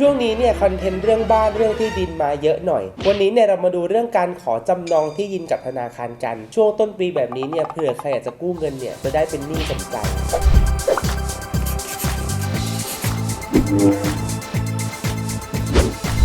ช่วงนี้เนี่ยคอนเทนต์เรื่องบ้านเรื่องที่ดินมาเยอะหน่อย วันนี้เนี่ยเรามาดูเรื่องการขอจำนองที่ดินกับธนาคารกัน ช่วงต้นปีแบบนี้เนี่ยเผื่อใครอยากจะกู้เงินเนี่ยจะได้เป็นหนี้สมใจ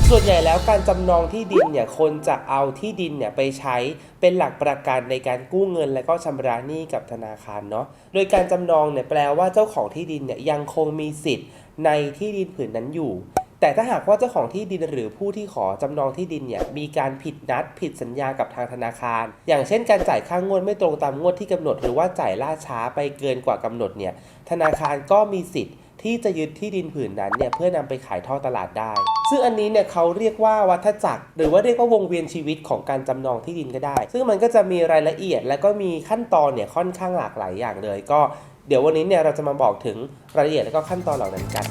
ส่วนใหญ่แล้วการจำนองที่ดินเนี่ยคนจะเอาที่ดินเนี่ยไปใช้เป็นหลักประกันในการกู้เงิน และก็ชำระหนี้กับธนาคารเนาะโดยการจำนองเนี่ยแปลว่าเจ้าของที่ดินเนี่ยยังคงมีสิทธิ์ในที่ดินผืนนั้นอยู่ แต่ถ้าหากว่าเจ้าของที่ดินหรือผู้ที่ขอจำนองที่ดินเนี่ยมีการผิดนัดผิดสัญญากับทางธนาคาร อย่างเช่น การจ่ายค่างวดไม่ตรงตามงวดที่กำหนด หรือว่าจ่ายล่าช้าไปเกินกว่ากำหนดเนี่ยธนาคารก็มีสิทธิ์ที่จะยึดที่ดินผืนนั้นเนี่ยเพื่อนำไปขายท่อตลาดได้ ซึ่งอันนี้เนี่ยเขาเรียกว่าวัฏจักร หรือว่าเรียกว่าวงเวียนชีวิตของการจำนองที่ดินก็ได้ ซึ่งมันก็จะมีรายละเอียด และก็มีขั้นตอนเนี่ยค่อนข้างหลากหลายอย่างเลย ก็เดี๋ยววันนี้เนี่ยเราจะมาบอกถึงรายละเอียดและก็ขั้นตอนเหล่านั้นกัน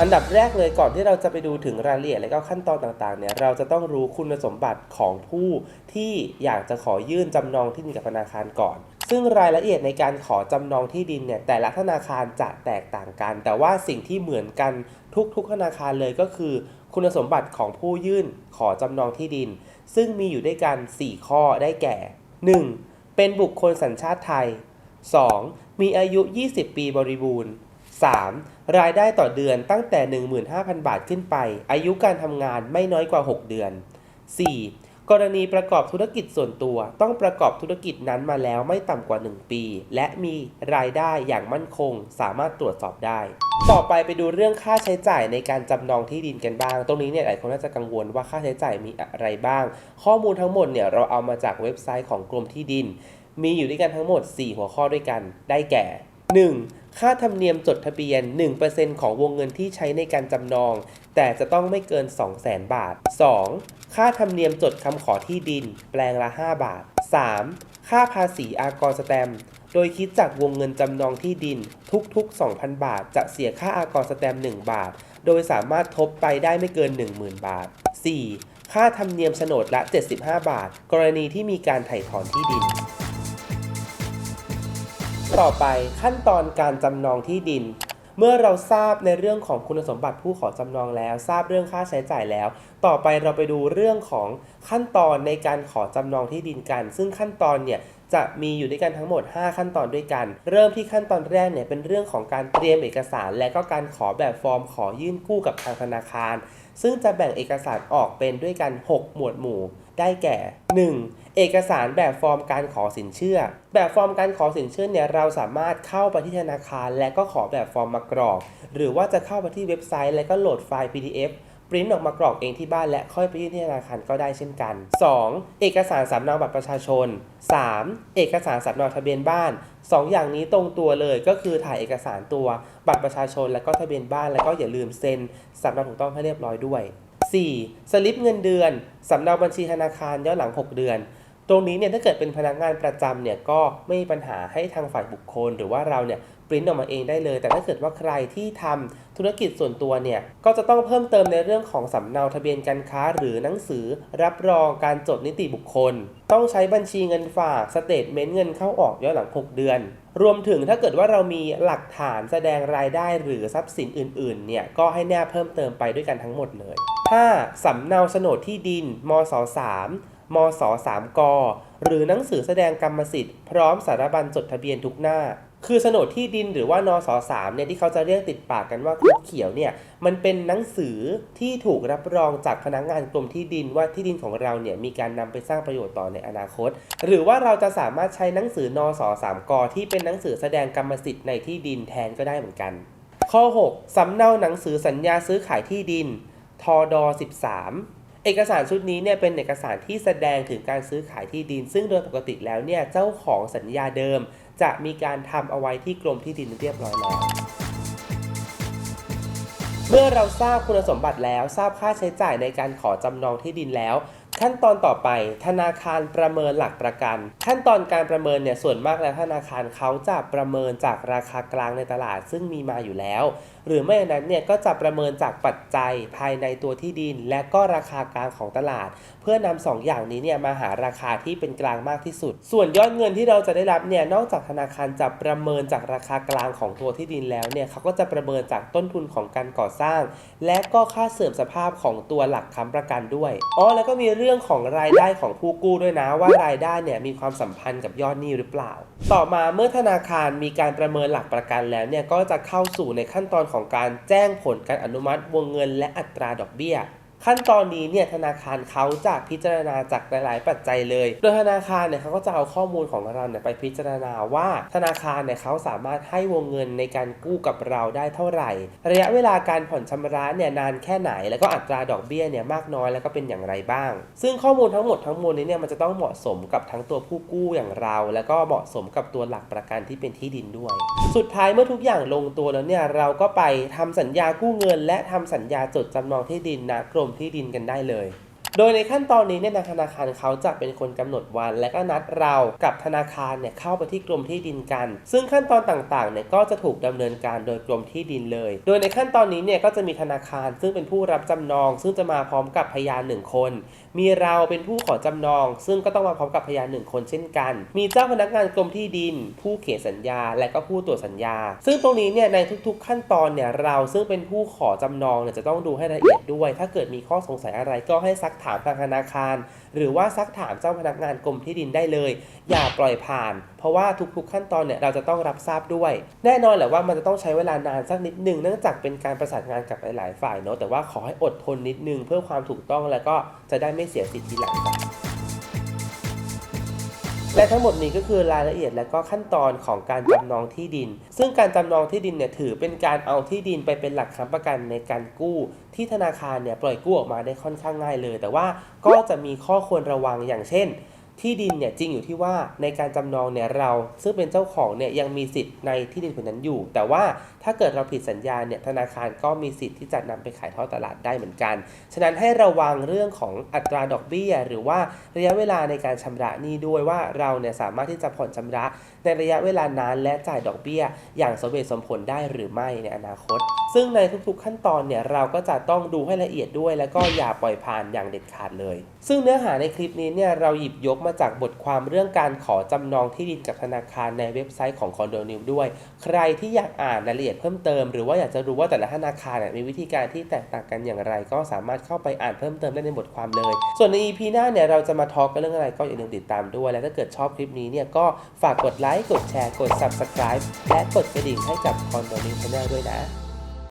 อันดับแรกเลยก่อนที่เราจะไปดูถึงรายละเอียดและก็ขั้นตอนต่างๆเนี่ยเราจะต้องรู้คุณสมบัติของผู้ที่อยากจะขอยื่นจำนองที่ดินกับธนาคารก่อน ซึ่งรายละเอียดในการขอจำนองที่ดินเนี่ยแต่ละธนาคารจะแตกต่างกัน แต่ว่าสิ่งที่เหมือนกันทุกๆธนาคารเลยก็คือ คุณสมบัติของผู้ยื่นขอจำนองที่ดิน ซึ่งมีอยู่ด้วยกัน 4 ข้อได้แก่ 1. เป็นบุคคลสัญชาติไทย 2. มีอายุ 20 ปีบริบูรณ์ 3. รายได้ต่อเดือนตั้งแต่ 15,000 บาทขึ้นไป อายุการทำงานไม่น้อยกว่า 6 เดือน 4. กรณีประกอบธุรกิจส่วนตัวต้องประกอบธุรกิจนั้นมาแล้วไม่ต่ำกว่า 1 ปี และมีรายได้อย่างมั่นคง สามารถตรวจสอบได้ ต่อไปไปดูเรื่องค่าใช้จ่ายในการจำนองที่ดินกันบ้าง ตรงนี้เนี่ยหลายคนน่าจะกังวลว่าค่าใช้จ่ายมีอะไรบ้าง ข้อมูลทั้งหมดเนี่ยเราเอามาจากเว็บไซต์ของกรมที่ดิน มีอยู่ด้วยกันทั้งหมด 4 หัวข้อด้วยกัน ได้แก่ 1. ค่าธรรมเนียมจดทะเบียน 1%ของวงเงินที่ใช้ในการจำนอง แต่จะต้องไม่เกิน 200,000 บาท 2. ค่าธรรมเนียมจดคำขอที่ดิน แปลงละ 5 บาท 3. ค่าภาษีอากรสแตมโดยคิดจากวงเงินจำนองที่ดินทุก ๆ 2,000 บาท จะเสียค่าอากรสแตม 1 บาท โดยสามารถทบไปได้ไม่เกิน 10,000 บาท 4. ค่าธรรมเนียมโฉนดละ 75 บาท กรณีที่มีการไถ่ถอนที่ดิน ต่อไปขั้นตอนการจำนองที่ดิน เมื่อเราทราบในเรื่องของคุณสมบัติผู้ขอจำนองแล้ว ทราบเรื่องค่าใช้จ่ายแล้ว ต่อไปเราไปดูเรื่องของขั้นตอนในการขอจำนองที่ดินกัน ซึ่งขั้นตอนเนี่ยจะมีอยู่ด้วยกันทั้งหมด 5 ขั้นตอนด้วยกัน เริ่มที่ขั้นตอนแรกเนี่ยเป็นเรื่องของการเตรียมเอกสาร และก็การขอแบบฟอร์มขอยื่นกู้กับทางธนาคาร ซึ่งจะแบ่งเอกสารออกเป็นด้วยกัน 6 หมวดหมู่ ได้แก่ 1. เอกสารแบบฟอร์มการขอสินเชื่อ แบบฟอร์มการขอสินเชื่อเนี่ยเราสามารถเข้าไปที่ธนาคาร และก็ขอแบบฟอร์มมากรอก หรือว่าจะเข้าไปที่เว็บไซต์ และก็โหลดไฟล์ PDF ปริ้นออกมากรอกเองที่บ้านและค่อยไปยื่นที่ธนาคารก็ได้เช่นกัน 2. เอกสารสำเนาบัตรประชาชน 3. เอกสารสำเนาทะเบียนบ้าน 2อย่างนี้ตรงตัวเลยก็คือถ่ายเอกสารตัวบัตรประชาชน และก็ทะเบียนบ้าน แล้วก็อย่าลืมเซ็นสำเนาถูกต้องให้เรียบร้อยด้วย 4. สลิปเงินเดือน สำเนาบัญชีธนาคารย้อนหลัง 6 เดือน ตรงนี้เนี่ยถ้าเกิดเป็นพนักงานประจำเนี่ยก็ไม่มีปัญหาให้ทางฝ่ายบุคคล หรือว่าเราเนี่ยปริ้นออกมาเองได้เลย แต่ถ้าเกิดว่าใครที่ทำธุรกิจส่วนตัวเนี่ยก็จะต้องเพิ่มเติมในเรื่องของสำเนาทะเบียนการค้า หรือหนังสือรับรองการจดนิติบุคคล ต้องใช้บัญชีเงินฝากสเตทเมนต์เงินเข้าออกย้อนหลัง 6 เดือน รวมถึงถ้าเกิดว่าเรามีหลักฐานแสดงรายได้หรือทรัพย์สินอื่นๆเนี่ยก็ให้แนบเพิ่มเติมไปด้วยกันทั้งหมดเลย 5. สำเนาโฉนดที่ดินมศ3 มศ3ก หรือหนังสือแสดงกรรมสิทธิ์พร้อมสารบัญจดทะเบียนทุกหน้า คือโฉนดที่ดินหรือว่านสสามเนี่ยที่เขาจะเรียกติดปากกันว่าครุเขียวเนี่ยมันเป็นหนังสือที่ถูกรับรองจากพนักงานกรมที่ดินว่าที่ดินของเราเนี่ยมีการนำไปสร้างประโยชน์ต่อในอนาคต หรือว่าเราจะสามารถใช้หนังสือนสสามกที่เป็นหนังสือแสดงกรรมสิทธิ์ในที่ดินแทนก็ได้เหมือนกัน ข้อ 6 สำเนาหนังสือสัญญาซื้อขายที่ดินทด13 เอกสารชุดนี้เนี่ยเป็นเอกสารที่แสดงถึงการซื้อขายที่ดิน ซึ่งโดยปกติแล้วเนี่ยเจ้าของสัญญาเดิม จะมีการทำเอาไว้ที่กรมที่ดินเรียบร้อยแล้วเมื่อเราทราบคุณสมบัติแล้วทราบค่าใช้จ่ายในการขอจำนองที่ดินแล้ว ขั้นตอนต่อไป ธนาคารประเมินหลักประกัน ขั้นตอนการประเมินเนี่ยส่วนมากแล้วธนาคารเขาจะประเมินจากราคากลางในตลาด ซึ่งมีมาอยู่แล้ว หรือไม่นั้นเนี่ยก็จะประเมินจากปัจจัยภายในตัวที่ดิน และก็ราคากลางของตลาด เพื่อนำสองอย่างนี้เนี่ยมาหาราคาที่เป็นกลางมากที่สุด ส่วนยอดเงินที่เราจะได้รับเนี่ยนอกจากธนาคารจะประเมินจากราคากลางของตัวที่ดินแล้วเนี่ยเขาก็จะประเมินจากต้นทุนของการก่อสร้าง และก็ค่าเสื่อมสภาพของตัวหลักค้ำประกันด้วยอ๋อแล้วก็มีเรื่องของรายได้ของผู้กู้ด้วยนะว่ารายได้เนี่ยมีความสัมพันธ์กับยอดหนี้หรือเปล่า ต่อมาเมื่อธนาคารมีการประเมินหลักประกันแล้วเนี่ยก็จะเข้าสู่ในขั้นตอนของของการแจ้งผลการอนุมัติวงเงินและอัตราดอกเบี้ย ขั้นตอนนี้เนี่ยธนาคารเขาจะพิจารณาจากหลาย ๆ ปัจจัยเลย โดยธนาคารเนี่ยเขาก็จะเอาข้อมูลของเราเนี่ยไปพิจารณาว่าธนาคารเนี่ยเขาสามารถให้วงเงินในการกู้กับเราได้เท่าไหร่ ระยะเวลาการผ่อนชำระเนี่ยนานแค่ไหน แล้วก็อัตราดอกเบี้ยเนี่ยมากน้อยแล้วก็เป็นอย่างไรบ้าง ซึ่งข้อมูลทั้งหมดทั้งมวลนี้เนี่ยมันจะต้องเหมาะสมกับทั้งตัวผู้กู้อย่างเรา แล้วก็เหมาะสมกับตัวหลักประกันที่เป็นที่ดินด้วย สุดท้ายเมื่อทุกอย่างลงตัวแล้วเนี่ยเราก็ไปทำสัญญากู้เงิน และทำสัญญาจดจำนองที่ดินณกรมที่ดินกันได้เลย โดยในขั้นตอนนี้เนี่ยทางธนาคารเขาจะเป็นคนกำหนดวัน และก็นัดเรากับธนาคารเนี่ยเข้าไปที่กรมที่ดินกัน ซึ่งขั้นตอนต่างๆเนี่ยก็จะถูกดำเนินการโดยกรมที่ดินเลย โดยในขั้นตอนนี้เนี่ยก็จะมีธนาคาร ซึ่งเป็นผู้รับจำนอง ซึ่งจะมาพร้อมกับพยานหนึ่งคน มีเราเป็นผู้ขอจำนอง ซึ่งก็ต้องมาพร้อมกับพยานหนึ่งคนเช่นกัน มีเจ้าพนักงานกรมที่ดิน ผู้เขียนสัญญา และก็ผู้ตรวจสัญญา ซึ่งตรงนี้เนี่ยในทุก ๆ ขั้นตอนเนี่ยเราซึ่งเป็นผู้ขอจำนองเนี่ยจะต้องดูให้ละเอียดด้วย ถ้าเกิดมีข้อสงสัยอะไรก็ให้ซักถถามทางธนาคาร หรือว่าซักถามเจ้าพนักงานกรมที่ดินได้เลย อย่าปล่อยผ่าน เพราะว่าทุกๆขั้นตอนเนี่ยเราจะต้องรับทราบด้วย แน่นอนแหละว่ามันจะต้องใช้เวลานานสักนิดหนึ่งเนื่องจากเป็นการประสานงานกับหลายๆฝ่ายเนาะแต่ว่าขอให้อดทนนิดนึงเพื่อความถูกต้องแล้วก็จะได้ไม่เสียสิทธิ์ทีหลังครับ และทั้งหมดนี้ก็คือรายละเอียดและก็ขั้นตอนของการจำนองที่ดิน ซึ่งการจำนองที่ดินเนี่ยถือเป็นการเอาที่ดินไปเป็นหลักค้ำประกันในการกู้ ที่ธนาคารเนี่ยปล่อยกู้ออกมาได้ค่อนข้างง่ายเลย แต่ว่าก็จะมีข้อควรระวังอย่างเช่น ที่ดินเนี่ยจริงอยู่ที่ว่าในการจำนองเนี่ยเราซึ่งเป็นเจ้าของเนี่ยยังมีสิทธิ์ในที่ดินผืนนั้นอยู่ แต่ว่าถ้าเกิดเราผิดสัญญาเนี่ยธนาคารก็มีสิทธิ์ที่จะนำไปขายทอดตลาดได้เหมือนกัน ฉะนั้นให้ระวังเรื่องของอัตราดอกเบี้ย หรือว่าระยะเวลาในการชำระหนี้ด้วยว่าเราเนี่ยสามารถที่จะผ่อนชำระ ในระยะเวลานานและจ่ายดอกเบี้ย อย่างสมเหตุสมผลได้หรือไม่ในอนาคต ซึ่งในทุกๆขั้นตอนเนี่ยเราก็จะต้องดูให้ละเอียดด้วย แล้วก็อย่าปล่อยผ่านอย่างเด็ดขาดเลย ซึ่งเนื้อหาในคลิปนี้เนี่ยเราหยิบยกมาจากบทความเรื่องการขอจำนองที่ดินกับธนาคารในเว็บไซต์ของคอนโดนิวด้วย ใครที่อยากอ่านรายละเอียดเพิ่มเติม หรือว่าอยากจะรู้ว่าแต่ละธนาคารเนี่ยมีวิธีการที่แตกต่างกันอย่างไร ก็สามารถเข้าไปอ่านเพิ่มเติมได้ในบทความเลย ส่วนใน EP หน้าเนี่ยเราจะมาทอล์กกันเรื่องอะไรก็อย่าลืมติดตามด้วย และถ้าเกิดชอบคลิปนี้เนี่ยก็ฝากกดไลค์กดแชร์กด Subscribe และกดกระดิ่งให้กับคอนโดนิวชาแนลด้วยนะ